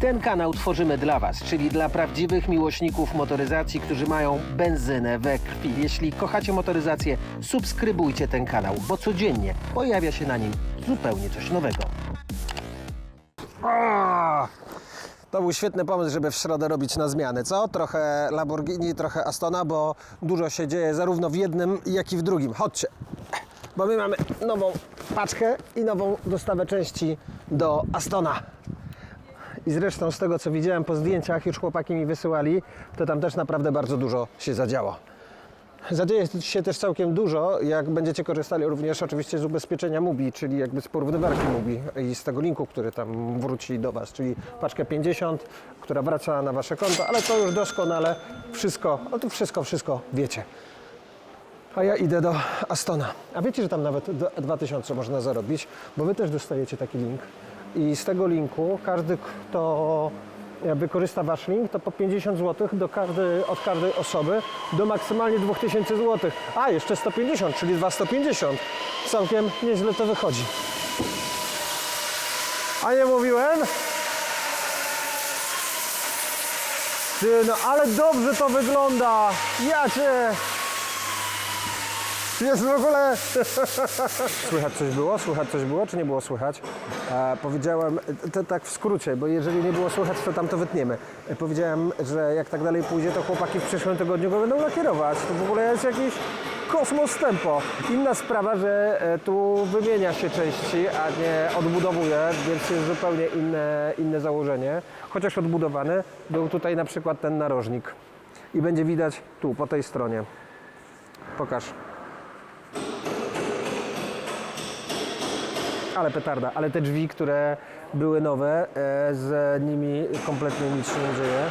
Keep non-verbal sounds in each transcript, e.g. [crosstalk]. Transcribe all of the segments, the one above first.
Ten kanał tworzymy dla Was, czyli dla prawdziwych miłośników motoryzacji, którzy mają benzynę we krwi. Jeśli kochacie motoryzację, subskrybujcie ten kanał, bo codziennie pojawia się na nim zupełnie coś nowego. To był świetny pomysł, żeby w środę robić na zmiany, co? Trochę Lamborghini, trochę Astona, bo dużo się dzieje zarówno w jednym, jak i w drugim. Chodźcie, bo my mamy nową paczkę i nową dostawę części do Astona. I zresztą z tego, co widziałem po zdjęciach, już chłopaki mi wysyłali, to tam też naprawdę bardzo dużo się zadziało. Zadzieje się też całkiem dużo, jak będziecie korzystali również oczywiście z ubezpieczenia MUBI, czyli jakby z porównywarki MUBI i z tego linku, który tam wróci do Was, czyli paczkę 50, która wraca na Wasze konto, ale to już doskonale wszystko, no to wszystko, wszystko wiecie. A ja idę do Astona. A wiecie, że tam nawet d- 2000 można zarobić, bo Wy też dostajecie taki link. I z tego linku każdy, kto wykorzysta Wasz link, to po 50 zł do każdej, od każdej osoby do maksymalnie 2000 zł. A, jeszcze 150, czyli 250. Całkiem nieźle to wychodzi. A nie mówiłem? Ty, no ale dobrze to wygląda! Ja cię! Jest w ogóle. Słychać coś było? Słychać coś było, czy nie było słychać? E, powiedziałem, to tak w skrócie, bo jeżeli nie było słychać, to tam to wytniemy. E, powiedziałem, że jak tak dalej pójdzie, to chłopaki w przyszłym tygodniu go będą lakierować. To w ogóle jest jakiś kosmos tempo. Inna sprawa, że e, tu wymienia się części, a nie odbudowuje, więc jest zupełnie inne, inne założenie. Chociaż odbudowany, był tutaj na przykład ten narożnik. I będzie widać tu, po tej stronie. Pokaż. Ale petarda, ale te drzwi, które były nowe, e, z nimi kompletnie nic się nie dzieje.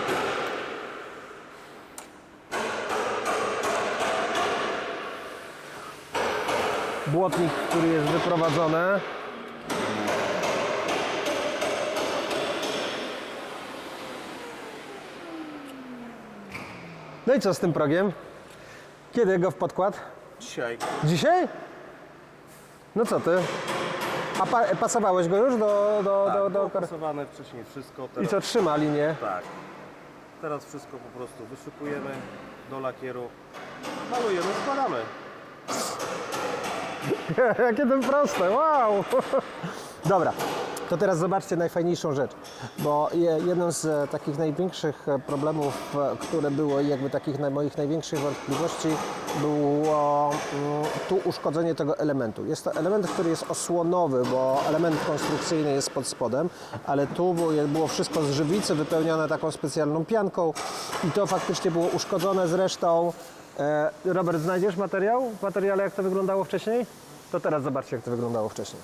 Błotnik, który jest wyprowadzony. No i co z tym progiem? Kiedy go w podkład? Dzisiaj. Dzisiaj? No co ty? A pa, pasowałeś go już do... do, Tak, do, było do... pasowane wcześniej wszystko. I Teraz, co, trzyma linię? Tak. Teraz wszystko po prostu wyszukujemy do lakieru. Malujemy, składamy. [laughs] Jakie to proste, wow! [laughs] Dobra, to teraz zobaczcie najfajniejszą rzecz, bo je- jednym z e, takich największych e, problemów, e, które było jakby takich moich największych wątpliwości było mm, tu uszkodzenie tego elementu. Jest to element, który jest osłonowy, bo element konstrukcyjny jest pod spodem, ale tu było, wszystko z żywicy wypełnione taką specjalną pianką i to faktycznie było uszkodzone zresztą. Robert, znajdziesz materiał materiale, jak to wyglądało wcześniej? To teraz zobaczcie, jak to wyglądało wcześniej.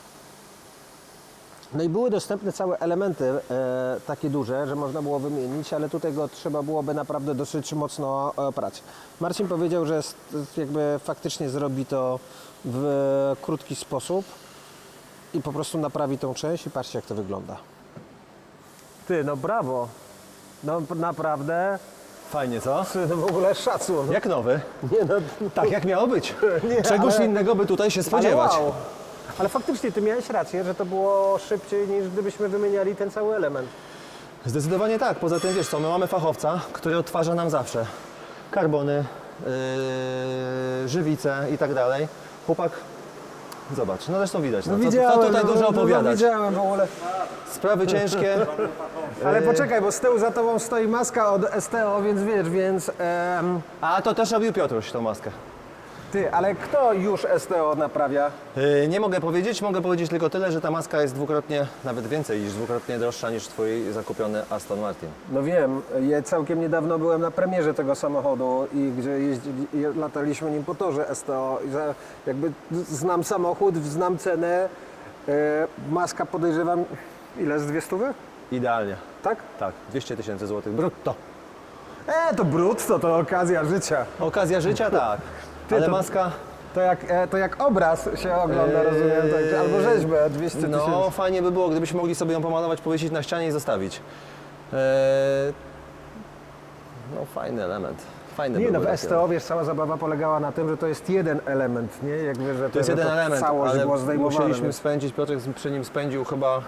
No i były dostępne całe elementy e, takie duże, że można było wymienić, ale tutaj go trzeba byłoby naprawdę dosyć mocno e, prać. Marcin powiedział, że jakby faktycznie zrobi to w krótki sposób i po prostu naprawi tą część i patrzcie jak to wygląda. Ty, no brawo. No naprawdę Fajnie, co? [laughs] w ogóle szacun. Jak nowy. Nie, no, Tak jak miało być. [laughs] Nie, Czegoś ale- innego by tutaj się spodziewać. Ale, wow. Ale faktycznie ty miałeś rację, że to było szybciej niż gdybyśmy wymieniali ten cały element. Zdecydowanie tak. Poza tym, wiesz co, my mamy fachowca, który odtwarza nam zawsze karbony, yy, żywice i tak dalej. Chłopak, zobacz, no zresztą widać. No, co, co tutaj dużo opowiadać. widziałem w ogóle. Sprawy ciężkie. [laughs] Ale poczekaj, bo z tyłu za tobą stoi maska od STO, więc wiesz, więc... em, A to też robił Piotruś tą maskę. Ty, ale kto już STO naprawia? Yy, nie mogę powiedzieć, mogę powiedzieć tylko tyle, że ta maska jest dwukrotnie, nawet więcej niż dwukrotnie droższa niż twój zakupiony Aston Martin. No wiem, ja całkiem niedawno byłem na premierze tego samochodu i gdzie jeździli, lataliśmy nim po torze STO. I za, jakby znam samochód, znam cenę. E, maska podejrzewam, ile z dwie stówy? Idealnie. Tak? Tak, 200 tysięcy złotych brutto. E, to brutto, to okazja życia. Okazja życia, tak. Ty, Ale to- maska, To jak, e, to jak obraz się ogląda, Eee, rozumiem, tak, albo rzeźbę 200 tysięcy. No, fajnie by było, gdybyśmy mogli sobie ją pomalować, powiesić na ścianie i zostawić. Eee, no, fajny element. Fajny Nie no, był w taki STO, wiesz, cała zabawa polegała na tym, że to jest jeden element, nie? Jakby, że To jest jeden element, całość ale była zdejmowana. musieliśmy nie? spędzić, Piotrek przy nim spędził chyba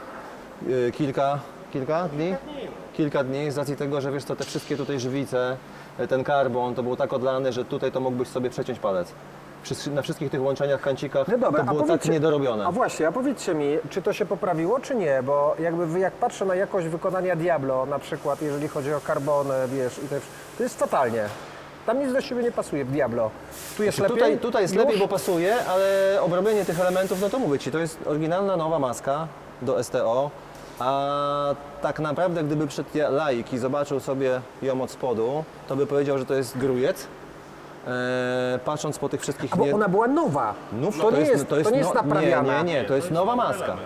e, kilka, kilka dni? kilka dni z racji tego, że wiesz co, te wszystkie tutaj żywice, ten karbon, to był tak odlany, że tutaj to mógłbyś sobie przeciąć palec. Wszyscy- Na wszystkich tych łączeniach, kancikach No dobra, to a było tak powiedzcie- niedorobione. A właśnie, a powiedzcie mi, czy to się poprawiło, czy nie? Bo jakby wy- jak patrzę na jakość wykonania Diablo, na przykład jeżeli chodzi o karbony, wiesz, i te, to jest fatalnie. Tam nic do siebie nie pasuje w Diablo. Tu jest lepiej? Tutaj, tutaj jest Już? lepiej, bo pasuje, ale obrobienie tych elementów, no to mówię Ci, to jest oryginalna nowa maska do STO, a tak naprawdę gdyby przyszedł laik i zobaczył sobie ją od spodu, to by powiedział, że to jest grujec. Eee, patrząc po tych wszystkich... A bo nie- ona była nowa. Nów- to, nie jest, to, nie jest no- naprawiana. Nie, nie, nie, to jest nowa maska.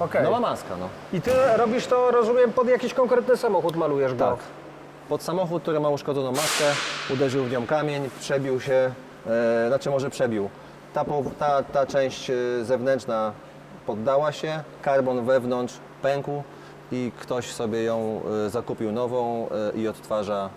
Okej. Nowa maska, no. I ty robisz to, rozumiem, pod jakiś konkretny samochód malujesz go. Tak. Pod samochód, który ma uszkodzoną maskę, uderzył w nią kamień, przebił się, e, znaczy może przebił. Ta, po- ta, ta część e, zewnętrzna poddała się, karbon wewnątrz pękł i ktoś sobie ją e, zakupił nową e, i odtwarza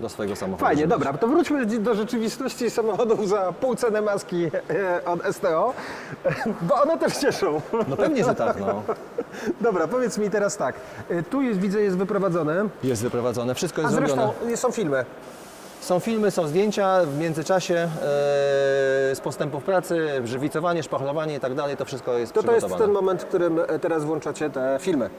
do swojego samochodu. Fajnie, dobra, to wróćmy do rzeczywistości samochodów za pół ceny maski e, od STO, [laughs] bo one też cieszą. No pewnie, że tak, no. [laughs] Dobra, powiedz mi teraz tak, e, tu jest, widzę, jest wyprowadzone, Jest wyprowadzone, wszystko a jest zresztą zrobione. są filmy. Są filmy, są zdjęcia, w międzyczasie e, z postępów pracy, żywicowanie, szpachlowanie i tak dalej, to wszystko jest To to jest przygotowane. ten moment, w którym e, teraz włączacie te filmy.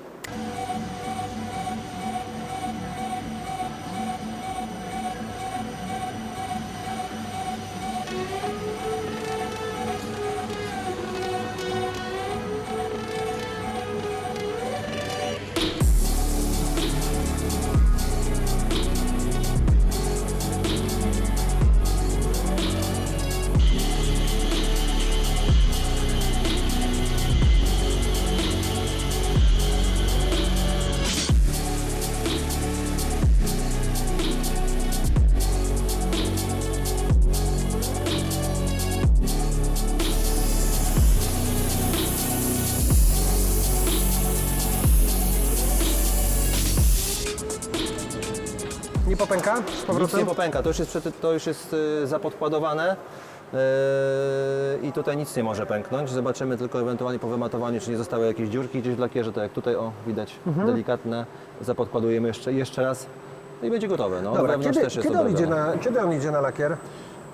Popęka z Nic powrotem? nie popęka, to już jest, przety- to już jest y, zapodkładowane yy, i tutaj nic nie może pęknąć. Zobaczymy tylko ewentualnie po wymatowaniu, czy nie zostały jakieś dziurki gdzieś w lakierze, tak jak tutaj, o widać, Mhm. delikatne. Zapodkładujemy jeszcze, jeszcze raz i będzie gotowe. No, Dobra, wewnątrz kiedy, też jest kiedy, on idzie na, kiedy on idzie na lakier?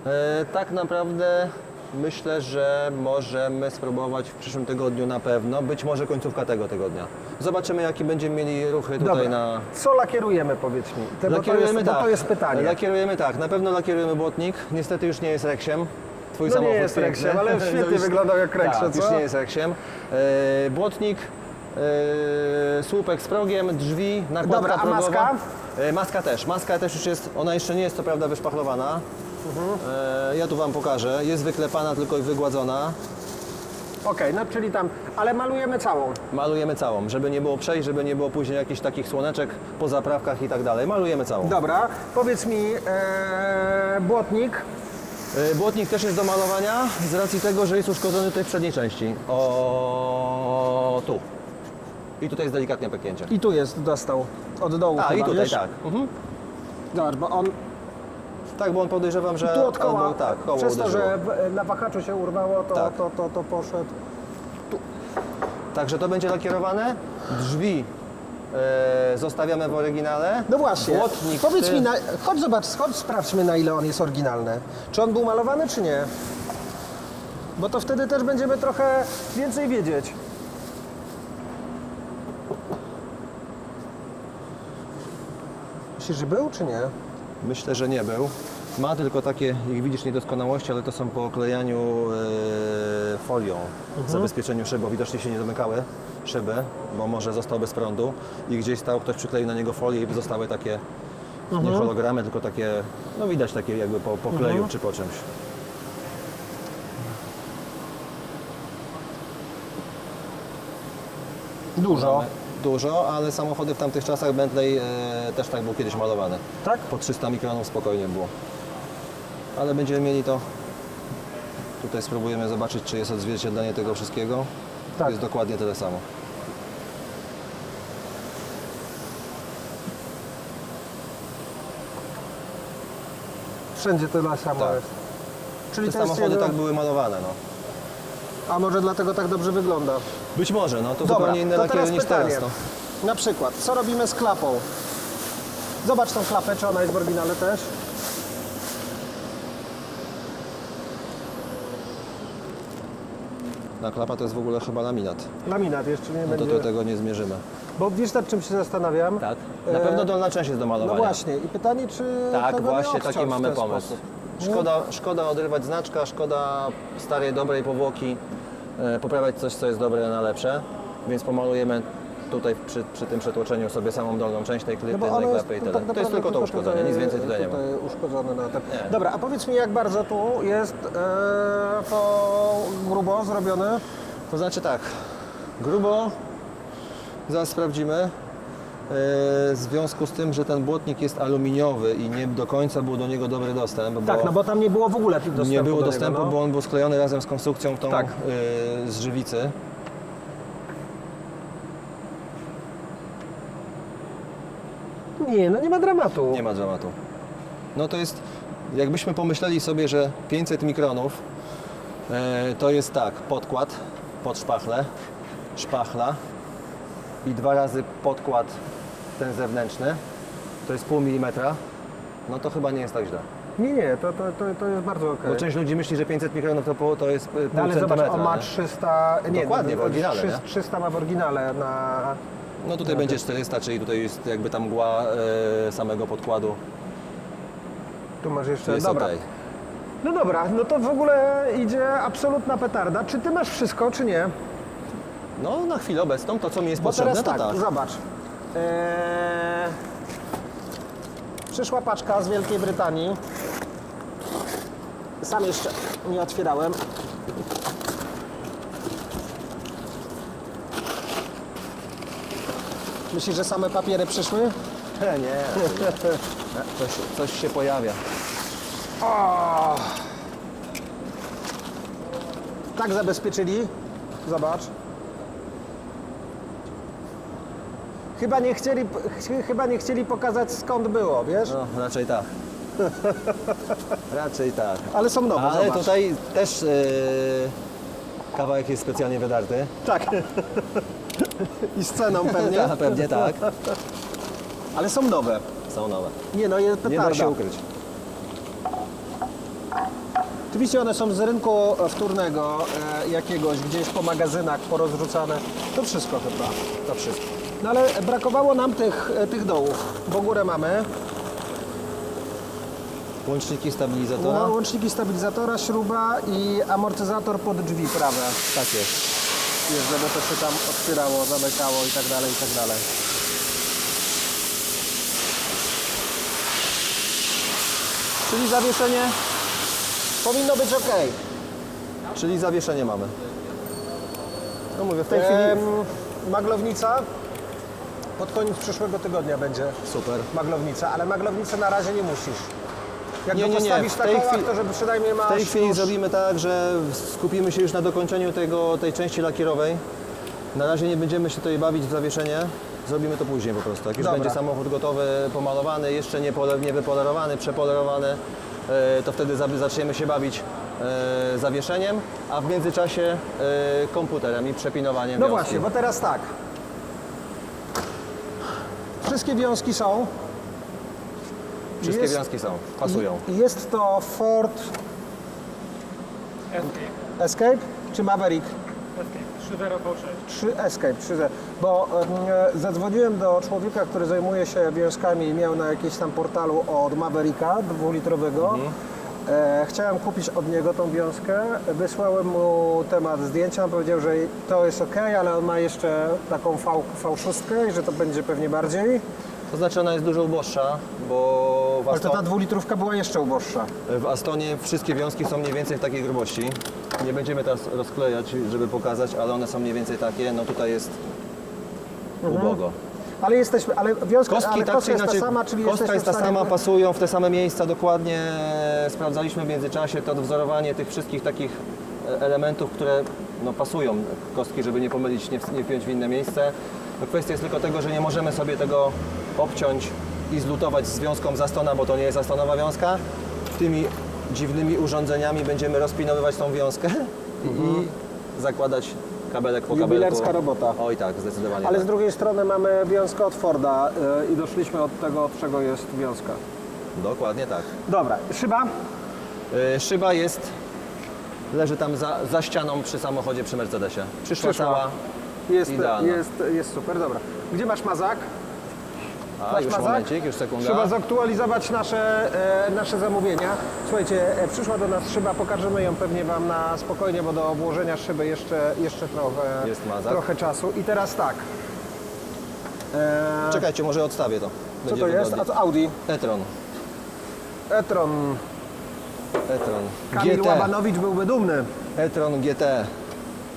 E, tak naprawdę myślę, że możemy spróbować w przyszłym tygodniu na pewno, być może końcówka tego tygodnia. Zobaczymy, jakie będziemy mieli ruchy tutaj Dobra. na, Co lakierujemy, powiedz mi? Te, bo, to Lakierujemy jest, bo tak. to jest pytanie. Lakierujemy tak, na pewno lakierujemy błotnik. Niestety już nie jest reksiem. Twój No nie samochód jest piękny. reksiem, ale [laughs] świetnie No już- wyglądał jak reksie, tak, co? już nie jest reksiem. E, błotnik, e, słupek z progiem, drzwi, nakładka Dobra, a progowa. maska? E, maska też. Maska też już jest, ona jeszcze nie jest co prawda wyszpachlowana. Mhm. E, ja tu Wam pokażę. Jest wyklepana tylko i wygładzona. Okej, no czyli tam, ale malujemy całą. Malujemy całą, żeby nie było przejść, żeby nie było później jakichś takich słoneczek po zaprawkach i tak dalej. Malujemy całą. Dobra, powiedz mi, e, błotnik, E, Błotnik też jest do malowania z racji tego, że jest uszkodzony tutaj w przedniej części. O tu. I tutaj jest delikatnie pęknięcie. i tu jest, dostał, od dołu A chyba, i tutaj wiesz? tak. Mhm. Zobacz, bo on Tak, bo on podejrzewam, że tu od koła, albo, tak, koło przez to, uderzyło. że na wahaczu się urwało, to, Tak. to, to, to poszedł. Także to będzie lakierowane. Drzwi e, zostawiamy w oryginale. No właśnie, Błotnik powiedz mi, na, chodź zobacz, chodź sprawdźmy na ile on jest oryginalny. Czy on był malowany, czy nie? Bo to wtedy też będziemy trochę więcej wiedzieć. Myślisz, że był, czy nie? Myślę, że nie był. Ma tylko takie, jak widzisz, niedoskonałości, ale to są po oklejaniu e, folią, zabezpieczeniu szyb, bo widocznie się nie domykały szyby, bo może został bez prądu i gdzieś stał, ktoś przykleił na niego folię i zostały takie, nie hologramy, tylko takie, no widać takie jakby po, po kleju czy po czymś. Dużo. Dużo, ale samochody w tamtych czasach Bentley e, też tak był kiedyś malowany. Tak? Po 300 mikronów spokojnie było. Ale będziemy mieli to. Tutaj spróbujemy zobaczyć, czy jest odzwierciedlenie tego wszystkiego. Tak. Jest dokładnie tyle samo. Wszędzie tyle samo Tak. jest. Czyli Te to jest samochody tak były malowane. No. A może dlatego tak dobrze wygląda? Być może, no to Dobra, zupełnie inne to lakiery teraz niż pytanie. teraz. No. Na przykład, co robimy z klapą? Zobacz tą klapę, czy ona jest w oryginale też. Na klapa to jest w ogóle chyba laminat. Laminat jeszcze nie No to będzie. do tego nie zmierzymy. Bo wiesz nad czym się zastanawiam? Tak. Na E, pewno dolna część jest do No malowania. właśnie i pytanie, czy Tak, tego nie właśnie odciąć taki w mamy ten pomysł. sposób? Szkoda, szkoda odrywać znaczka, szkoda starej, dobrej powłoki, e, poprawiać coś, co jest dobre na lepsze, więc pomalujemy tutaj przy, przy tym przetłoczeniu sobie samą dolną część tej kli- No jest klapy i to tyle. tak to jest tylko to uszkodzenie, nic więcej tutaj nie ma. uszkodzone na tym. Nie. Dobra, a powiedz mi jak bardzo tu jest e, to grubo zrobione? To znaczy tak, grubo, zaraz sprawdzimy. E, W związku z tym, że ten błotnik jest aluminiowy i nie do końca był do niego dobry dostęp, Tak, no bo tam nie było w ogóle dostępu nie było do dostępu, niego, no. bo on był sklejony razem z konstrukcją tą Tak. e, z żywicy. Nie, no nie ma dramatu. Nie ma dramatu. No to jest, jakbyśmy pomyśleli sobie, że 500 mikronów e, to jest tak, podkład pod szpachlę, szpachla i dwa razy podkład ten zewnętrzny, to jest pół milimetra, no to chyba nie jest tak źle. Nie, nie, to, to, to, to jest bardzo okej. Bo część ludzi myśli, że 500 mikronów to, pół- to jest pół No ale zobacz, on ma nie? 300, nie, Dokładnie, w oryginale, 300, nie? 300 ma w oryginale na... No tutaj będzie 400, czyli tutaj jest jakby ta mgła e, samego podkładu. Tu masz jeszcze, jest dobra. okej. No dobra, no to w ogóle idzie absolutna petarda. Czy ty masz wszystko, czy nie? No na chwilę obecną to co mi jest Bo potrzebne teraz tak, to tak. zobacz. Eee, przyszła paczka z Wielkiej Brytanii. Sam jeszcze nie otwierałem. Myślisz, że same papiery przyszły? [laughs] Nie, nie. Coś, coś się pojawia. O! Tak zabezpieczyli. Zobacz. Chyba nie chcieli, ch- chyba nie chcieli pokazać skąd było, wiesz? No, raczej tak. [laughs] raczej tak. Ale są nowe, Ale zobacz. tutaj też yy, kawałek jest specjalnie wydarty. Tak. [laughs] I z ceną pewnie. Tak, pewnie tak. [laughs] Ale są nowe. Są nowe. Nie no, jest Nie petarda. da się ukryć. Oczywiście one są z rynku wtórnego e, jakiegoś, gdzieś po magazynach porozrzucane. To wszystko chyba. To wszystko. No ale brakowało nam tych, e, tych dołów, bo górę mamy. Łączniki stabilizatora. No, łączniki stabilizatora, śruba i amortyzator pod drzwi prawe. Tak jest. Jest, żeby to się tam otwierało, zamykało i tak dalej, i tak dalej. Czyli zawieszenie powinno być ok. Czyli zawieszenie mamy. No mówię, w tej chwili... Em, maglownica pod koniec przyszłego tygodnia będzie Super. maglownica, ale maglownicę na razie nie musisz. Jak Nie, nie, nie, w tej kołach, chwili- to żeby przynajmniej masz W tej chwili już... zrobimy tak, że skupimy się już na dokończeniu tego, tej części lakierowej. Na razie nie będziemy się tutaj bawić w zawieszenie. Zrobimy to później po prostu. Jak już Dobra. będzie samochód gotowy, pomalowany, jeszcze nie, pole, nie wypolerowany, przepolerowany, e, to wtedy za- zaczniemy się bawić e, zawieszeniem, a w międzyczasie e, komputerem i przepinowaniem No wiązki. właśnie, bo teraz tak. Wszystkie wiązki są. Wszystkie jest- wiązki są, pasują. Jest to Ford Escape czy Maverick? 3 Escape, 3 Bo e, zadzwoniłem do człowieka, który zajmuje się wiązkami i miał na jakimś tam portalu od Mavericka dwulitrowego. E, chciałem kupić od niego tą wiązkę. Wysłałem mu temat zdjęcia. On powiedział, że to jest ok, ale on ma jeszcze taką V, V6 i że to będzie pewnie bardziej. To znaczy ona jest dużo uboższa, bo w, Ale to Aston, ta dwulitrówka była jeszcze uboższa. w Astonie wszystkie wiązki są mniej więcej w takiej grubości. Nie będziemy teraz rozklejać, żeby pokazać, ale one są mniej więcej takie. No tutaj jest ubogo. Ale jesteśmy, ale wiązka, Kostki ale tak kostka czy jest inaczej, ta sama, czyli kostka jest ta stanie... sama, pasują w te same miejsca dokładnie. Sprawdzaliśmy w międzyczasie to wzorowanie tych wszystkich takich e, elementów, które no, pasują kostki, żeby nie pomylić, nie, w- nie wpiąć w inne miejsce. No, kwestia jest tylko tego, że nie możemy sobie tego obciąć i zlutować z wiązką z Astona, bo to nie jest Astonowa wiązka. Tymi dziwnymi urządzeniami będziemy rozpinowywać tą wiązkę [laughs] i zakładać kabelek po Jubilerska kabelku. robota. Oj tak, zdecydowanie Ale tak. z drugiej strony mamy wiązkę od Forda y, i doszliśmy od tego, od czego jest wiązka. Dokładnie tak. Dobra, szyba? Y, Szyba jest, leży tam za, za ścianą przy samochodzie, przy Mercedesie. Przyszła, Przyszła. cała, Jest, Idealna. jest, jest super, dobra. Gdzie masz mazak? A Masz już mazak? momencik, już sekunda. Trzeba zaktualizować nasze, e, nasze zamówienia. Słuchajcie, e, przyszła do nas szyba, pokażemy ją pewnie Wam na spokojnie, bo do obłożenia szyby jeszcze, jeszcze trochę, Jest mazak. trochę czasu. I teraz tak. E, Czekajcie, może odstawię to. co Będzie to jest? wygodniej. A to Audi. e-tron, e-tron. e-tron, Kamil GT, Łabanowicz byłby dumny. e-tron GT.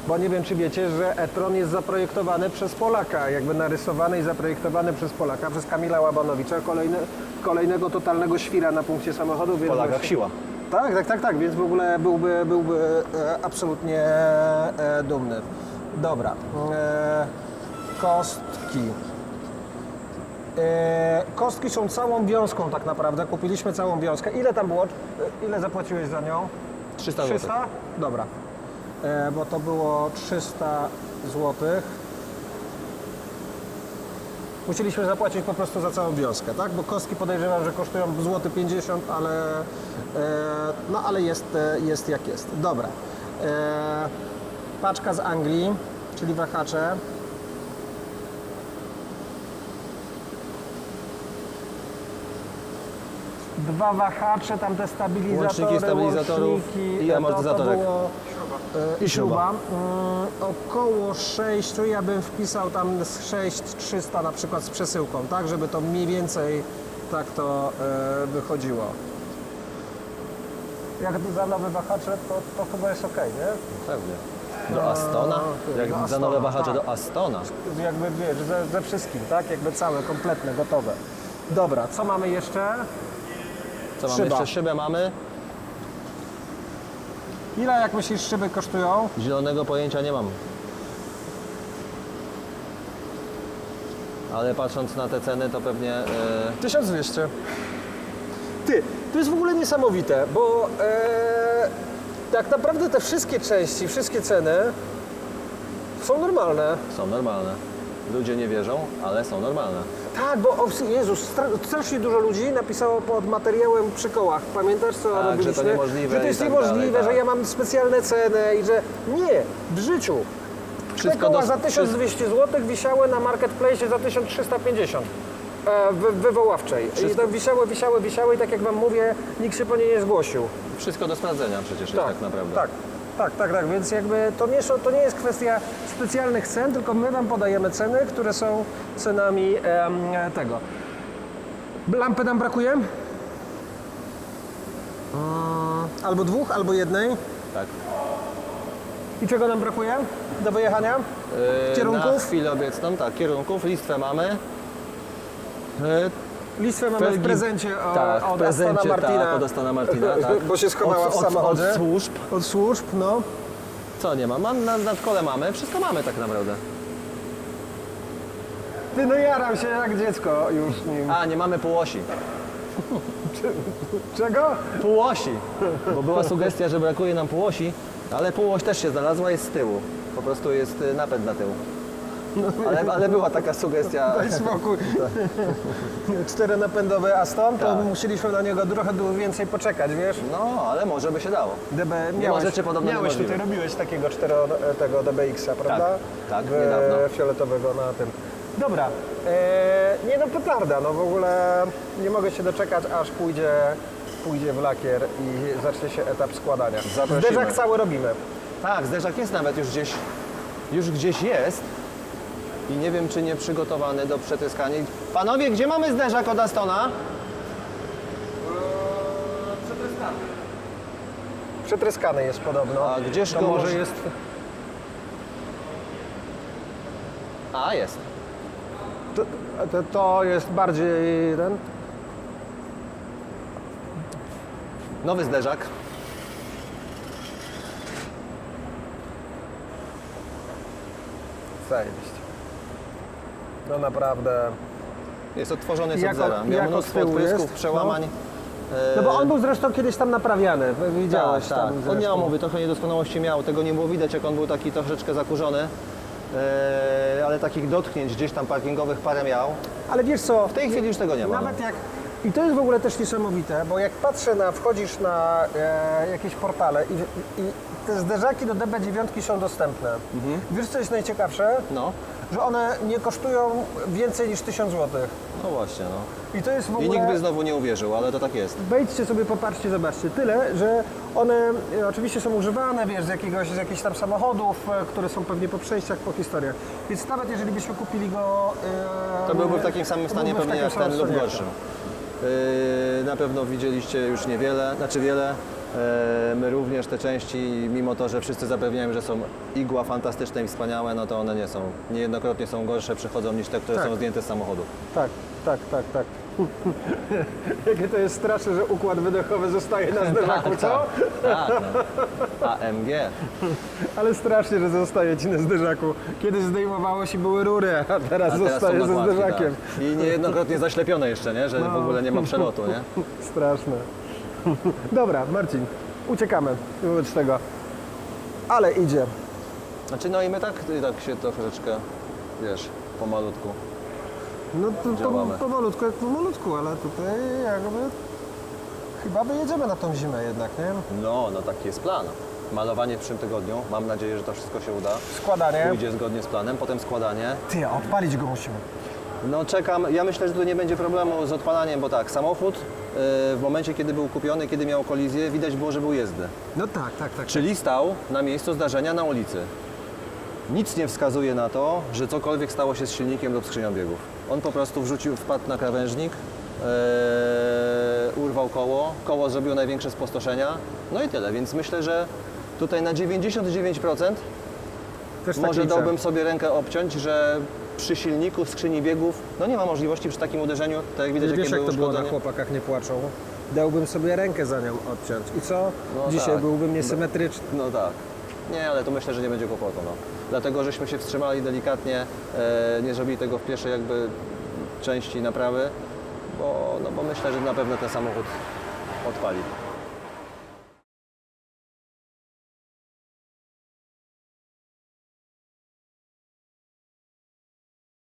Bo nie wiem, czy wiecie, że e-tron jest zaprojektowany przez Polaka, jakby narysowany i zaprojektowany przez Polaka, przez Kamila Łabanowicza, kolejny, kolejnego totalnego świra na punkcie samochodu. W Polakach właśnie- siła. Tak, tak, tak, tak, więc w ogóle byłby, byłby e, absolutnie e, dumny. Dobra. E, kostki. E, kostki są całą wiązką tak naprawdę. Kupiliśmy całą wiązkę. Ile tam było? E, Ile zapłaciłeś za nią? 300 zł. 300? Dobra. E, bo to było 300 zł. Musieliśmy zapłacić po prostu za całą wioskę, tak? Bo kostki podejrzewam, że kosztują złoty 50, ale e, no ale jest, e, jest jak jest. Dobra. Paczka z Anglii, czyli wahacze. Dwa wahacze, tam te stabilizatory, Łączniki stabilizatorów łączniki, i to- amortyzatorek. To było, e, I śruba. Mm, około 6, ja bym wpisał tam z 6300 na przykład z przesyłką, tak, żeby to mniej więcej tak to e, wychodziło. Jak za nowe wahacze, to, to chyba jest ok, nie? Pewnie. Do Astona? Jak do za Astona, nowe wahacze tak. do Astona. Jakby wiesz, ze, ze wszystkim, tak? Jakby całe, kompletne, gotowe. Dobra, co mamy jeszcze? Co mamy Szyba. jeszcze? Szybę mamy. Ile, jak myślisz, szyby kosztują? Zielonego pojęcia nie mam. Ale patrząc na te ceny, to pewnie... E, 1200. Ty, to jest w ogóle niesamowite, bo e, tak naprawdę te wszystkie części, wszystkie ceny są normalne. są normalne. Ludzie nie wierzą, ale są normalne. Tak, bo o, Jezus, stra- strasznie dużo ludzi napisało pod materiałem przy kołach. Pamiętasz, co Tak, że to robiliśmy? niemożliwe Że to i jest tak niemożliwe, dalej, że tak. ja mam specjalne ceny i że nie, w życiu. Te Wszystko koła dos- za 1200 zł wisiały na marketplace za 1350 e, wy, wywoławczej. I to wisiały, wisiały, wisiały i tak jak wam mówię, nikt się po niej nie zgłosił. Wszystko do sprawdzenia przecież jest tak naprawdę. Tak, tak, tak, tak. Więc jakby to nie, to nie jest kwestia specjalnych cen, tylko my wam podajemy ceny, które są cenami em, tego. Lampy nam brakuje? Mm, Albo dwóch, albo jednej. tak. I czego nam brakuje do wyjechania? Kierunków? Na chwilę obecną, tak, kierunków, listwę mamy. E, Listwę mamy w prezencie o, tak, w od prezencie, Astona Martina. tak, od Astona Martina, [laughs] tak. Bo się schowała od, w od, samochodzie. Od służb. Od służb, no. Co nie ma? Mam na nadkole mamy, wszystko mamy tak naprawdę. Ty no jaram się jak dziecko już nim. A, nie mamy półosi. [laughs] Czego? Półosi! Bo była sugestia, że brakuje nam półosi, ale półoś też się znalazła, jest z tyłu. Po prostu jest y, napęd na tył. Ale, ale była taka sugestia. Daj spokój. Czteronapędowy Aston, to Tak. musieliśmy na niego trochę więcej poczekać, wiesz? No, ale może by się dało. DB, miałeś, rzeczy podobno miałeś tutaj, robiłeś takiego cztero, tego DBX-a, prawda? tak, w, niedawno. Fioletowego na tym. Dobra, e, nie no petarda, no w ogóle nie mogę się doczekać, aż pójdzie, pójdzie w lakier i zacznie się etap składania. Zaprosimy. Zderzak cały robimy. Tak, zderzak jest nawet już gdzieś, już gdzieś jest. I nie wiem, czy nie przygotowany do przetryskania. Panowie, gdzie mamy zderzak od Astona? Przetryskany jest podobno. A gdzież to go może- jest... A, jest. To, to, to jest bardziej ten... Nowy zderzak. Zajebiście. No naprawdę... Jest odtworzony jest Jako- od zera. Miał mnóstwo odprysków, jest? przełamań. E, No bo on był zresztą kiedyś tam naprawiany, widziałeś tak, tam tak. On miał, mówię, trochę niedoskonałości miał, tego nie było widać, jak on był taki troszeczkę zakurzony. E, ale takich dotknięć gdzieś tam parkingowych parę miał. Ale wiesz co, W tej chwili już tego nie ma. Nawet jak. I to jest w ogóle też niesamowite, bo jak patrzę na, wchodzisz na e, jakieś portale i, i te zderzaki do DB9 są dostępne. Wiesz co jest najciekawsze? No, Że one nie kosztują więcej niż 1000 zł. no właśnie, no. I to jest w ogóle... I nikt by znowu nie uwierzył, ale to tak jest. Wejdźcie sobie, popatrzcie, zobaczcie. Tyle, że one e, oczywiście są używane, wiesz, z, jakiegoś, z jakichś tam samochodów, e, które są pewnie po przejściach, po historiach. Więc nawet jeżeli byśmy kupili go... e, To byłby w takim samym to stanie byłby w pewnie takim jak ten lub stanie gorszym. Yy, na pewno widzieliście już niewiele, znaczy wiele. Yy, My również te części, mimo to, że wszyscy zapewniają, że są igła fantastyczne i wspaniałe, no to one nie są. Niejednokrotnie są gorsze, przychodzą niż te, które Tak. są zdjęte z samochodu. Tak, tak, tak, tak. [laughs] Jakie to jest straszne, że układ wydechowy zostaje na [laughs] zderzaku, co? Tak, no. [laughs] AMG. Ale strasznie, że zostaje ci na zderzaku. Kiedyś zdejmowało się były rury, a teraz, A teraz zostaje ze nakładki, zderzakiem. tak. I niejednokrotnie zaślepione jeszcze, nie? że No. w ogóle nie ma przelotu. Nie? Straszne. [laughs] Dobra, Marcin, uciekamy wobec tego. Ale idzie. Znaczy, no i my tak, tak się troszeczkę, wiesz, pomalutku. No to, to Działamy. powolutku jak powolutku, ale tutaj jakby chyba wyjedziemy na tą zimę jednak, nie? No, no taki jest plan. Malowanie w przyszłym tygodniu. Mam nadzieję, że to wszystko się uda. Składanie. Pójdzie zgodnie z planem, potem składanie. Ty, a odpalić go musimy. No czekam, ja myślę, że tu nie będzie problemu z odpalaniem, bo tak, samochód w momencie, kiedy był kupiony, kiedy miał kolizję, widać było, że był jezdny. No tak, tak, tak. Czyli stał na miejscu zdarzenia na ulicy. Nic nie wskazuje na to, że cokolwiek stało się z silnikiem lub skrzynią biegów. On po prostu wrzucił, wpadł na krawężnik, yy, urwał koło, koło zrobiło największe spustoszenia, no i tyle. Więc myślę, że tutaj na 99% Też tak może liczę. dałbym sobie rękę obciąć, że przy silniku skrzyni biegów, no nie ma możliwości przy takim uderzeniu, tak jak widać, Wiesz, jakie jak to było na chłopakach nie płaczą? Dałbym sobie rękę za nią odciąć. I co? No Dzisiaj tak. byłbym niesymetryczny. No tak. Nie, ale to myślę, że nie będzie kłopotu. No. Dlatego, żeśmy się wstrzymali delikatnie, e, nie zrobili tego w pierwszej jakby części naprawy, bo, no, bo myślę, że na pewno ten samochód odpali.